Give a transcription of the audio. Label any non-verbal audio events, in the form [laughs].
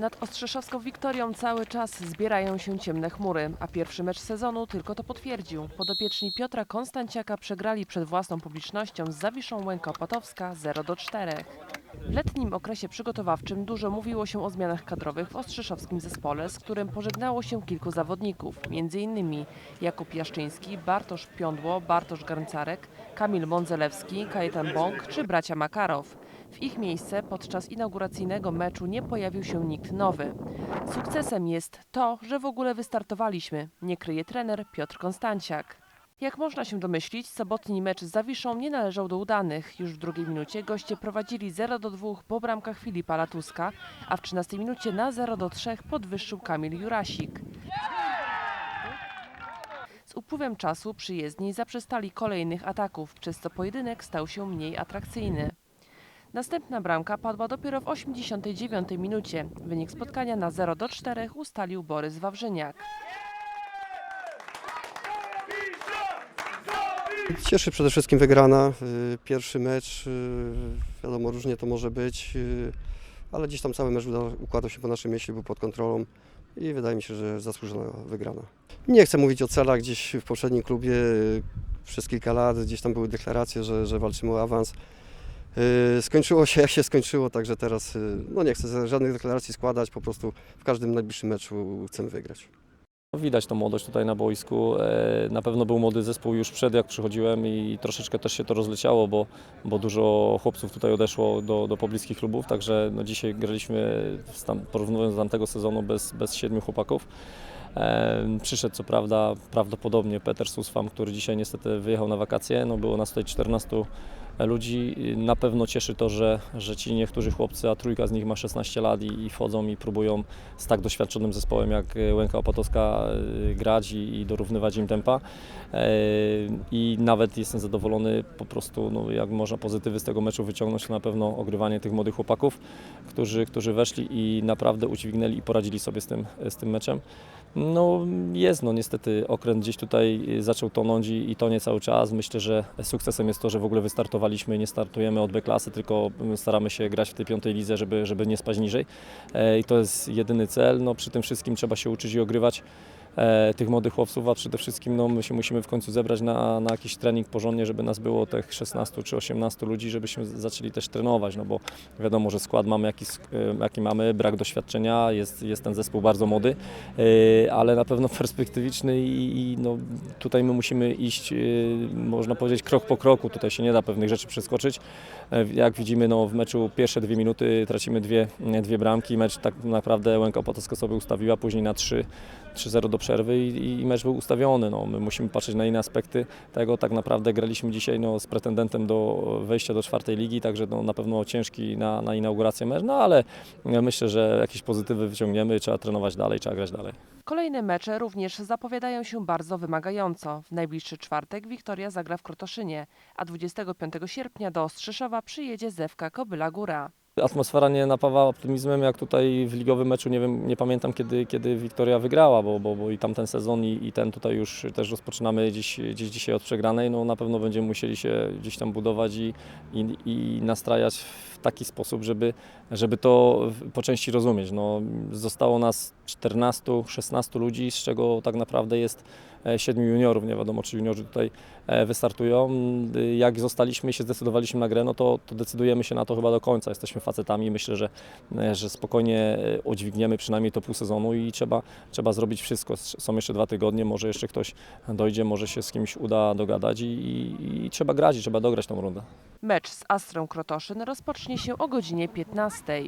Nad Ostrzeszowską Wiktorią cały czas zbierają się ciemne chmury, a pierwszy mecz sezonu tylko to potwierdził. Podopieczni Piotra Konstanciaka przegrali przed własną publicznością z Zawiszą Łęka-Opatowska 0 do 4. W letnim okresie przygotowawczym dużo mówiło się o zmianach kadrowych w ostrzeszowskim zespole, z którym pożegnało się kilku zawodników, m.in. Jakub Jaszczyński, Bartosz Piądło, Bartosz Garncarek, Kamil Mądzelewski, Kajetan Bąk czy bracia Makarow. W ich miejsce podczas inauguracyjnego meczu nie pojawił się nikt nowy. Sukcesem jest to, że w ogóle wystartowaliśmy, nie kryje trener Piotr Konstanciak. Jak można się domyślić, sobotni mecz z Zawiszą nie należał do udanych. Już w drugiej minucie goście prowadzili 0 do 2 po bramkach Filipa Latuska, a w 13 minucie na 0 do 3 podwyższył Kamil Jurasik. Z upływem czasu przyjezdni zaprzestali kolejnych ataków, przez co pojedynek stał się mniej atrakcyjny. Następna bramka padła dopiero w 89 minucie. Wynik spotkania na 0 do 4 ustalił Borys Wawrzyniak. Cieszy przede wszystkim wygrana. y, Pierwszy mecz, y, wiadomo, różnie to może być, y, ale gdzieś tam cały mecz układał się po naszej myśli, był pod kontrolą i wydaje mi się, że zasłużona wygrana. Nie chcę mówić o celach gdzieś w poprzednim klubie. Przez kilka lat gdzieś tam były deklaracje, że, że walczymy o awans. Skończyło się [laughs] jak się skończyło, także teraz no nie chcę żadnych deklaracji składać, po prostu w każdym najbliższym meczu chcemy wygrać. Widać tą młodość tutaj na boisku. E, Na pewno był młody zespół już przed jak przychodziłem i troszeczkę też się to rozleciało, bo, bo dużo chłopców tutaj odeszło do, do pobliskich klubów, także no dzisiaj graliśmy z porównując do tamtego sezonu bez, bez siedmiu chłopaków. E, Przyszedł co prawda prawdopodobnie Peter Susfam, który dzisiaj niestety wyjechał na wakacje. No było nas tutaj 14 ludzi. Na pewno cieszy to, że, że ci niektórzy chłopcy, a trójka z nich ma 16 lat i, i wchodzą i próbują z tak doświadczonym zespołem jak e, Łęka Opatowska e, grać i, i dorównywać im tempa. E, I nawet jestem zadowolony po prostu, no, jak można pozytywy z tego meczu wyciągnąć, to na pewno ogrywanie tych młodych chłopaków, którzy, którzy weszli i naprawdę udźwignęli i poradzili sobie z tym, z tym meczem. No jest, no niestety okręt gdzieś tutaj zaczął tonąć i, i tonie cały czas. Myślę, że sukcesem jest to, że w ogóle wystartowaliśmy, nie startujemy od B klasy, tylko staramy się grać w tej piątej lidze, żeby, żeby nie spaść niżej. E, I to jest jedyny cel. No, przy tym wszystkim trzeba się uczyć i ogrywać tych młodych chłopców, a przede wszystkim no, my się musimy w końcu zebrać na, na jakiś trening porządnie, żeby nas było tych 16 czy 18 ludzi, żebyśmy zaczęli też trenować, no bo wiadomo, że skład mamy jaki, e, jaki mamy, brak doświadczenia, jest, jest ten zespół bardzo młody, e, ale na pewno [laughs] perspektywiczny i, i no, tutaj my musimy iść, e, można powiedzieć, krok po kroku, tutaj się nie da pewnych rzeczy przeskoczyć. E, Jak widzimy no, w meczu pierwsze dwie minuty tracimy dwie, dwie bramki, mecz tak naprawdę Łęka Opatowska sobie ustawiła, później na 3 3-0 do przerwy i, i mecz był ustawiony. No, my musimy patrzeć na inne aspekty tego. Tak naprawdę graliśmy dzisiaj no, z pretendentem do wejścia do czwartej ligi, także no, na pewno ciężki na, na inaugurację mecz, no ale myślę, że jakieś pozytywy wyciągniemy, trzeba trenować dalej, trzeba grać dalej. Kolejne mecze również zapowiadają się bardzo wymagająco. W najbliższy czwartek Wiktoria zagra w Krotoszynie, a 25 sierpnia do Ostrzyszowa przyjedzie Zewka Kobyla Góra. Atmosfera nie napawa optymizmem, jak tutaj w ligowym meczu, nie wiem, nie pamiętam kiedy, kiedy Wiktoria wygrała, bo, bo, bo i tamten sezon i, i ten tutaj już też rozpoczynamy gdzieś, gdzieś dzisiaj od przegranej, no na pewno będziemy musieli się gdzieś tam budować i, i, i nastrajać w taki sposób, żeby, żeby to po części rozumieć. No, zostało nas 14-16 ludzi, z czego tak naprawdę jest siedmiu juniorów, nie wiadomo czy juniorzy tutaj e, wystartują. Y, Jak zostaliśmy i się zdecydowaliśmy na grę, no to, to decydujemy się na to chyba do końca. Jesteśmy facetami i myślę, że, e, że spokojnie e, udźwigniemy przynajmniej to pół sezonu i trzeba, trzeba zrobić wszystko. Są jeszcze dwa tygodnie, może jeszcze ktoś dojdzie, może się z kimś uda dogadać i, i, i trzeba grać trzeba dograć tą rundę. Mecz z Astrą Krotoszyn rozpocznie się o godzinie 15.